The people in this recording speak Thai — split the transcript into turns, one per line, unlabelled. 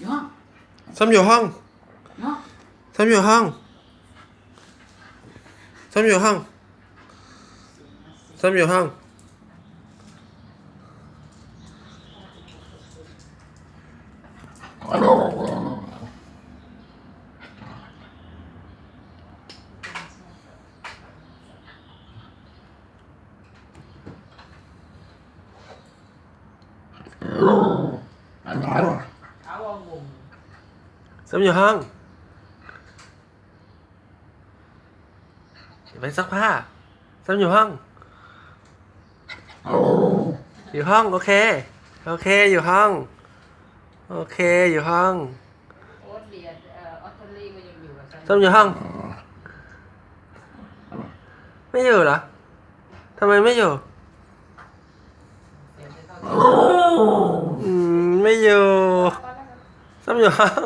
อยู่ห้อง
ซ้ำอยู่ห้อง
เนาะ
ซ้ำอยู่ห้องซ้ำอยู่ห้องซ้ำอยู่ห้อง ซ้ำอยู่ห้องไปซักผ้าซ้ำอยู่ห้อง อยู่ห้องโอเค โอเคอยู่ห้อง โอเคอยู่ห้อง
โอ๊ตเรียนเอ่อออสเตรเลียก็ยังอยู่กับฉัน
ซ้ำอยู่ห้อง ไม่อยู่เหรอทำไมไม่อยู่
เสียงจะเท่า
อืมไม่อยู่ ซ้ำอยู่ห้อง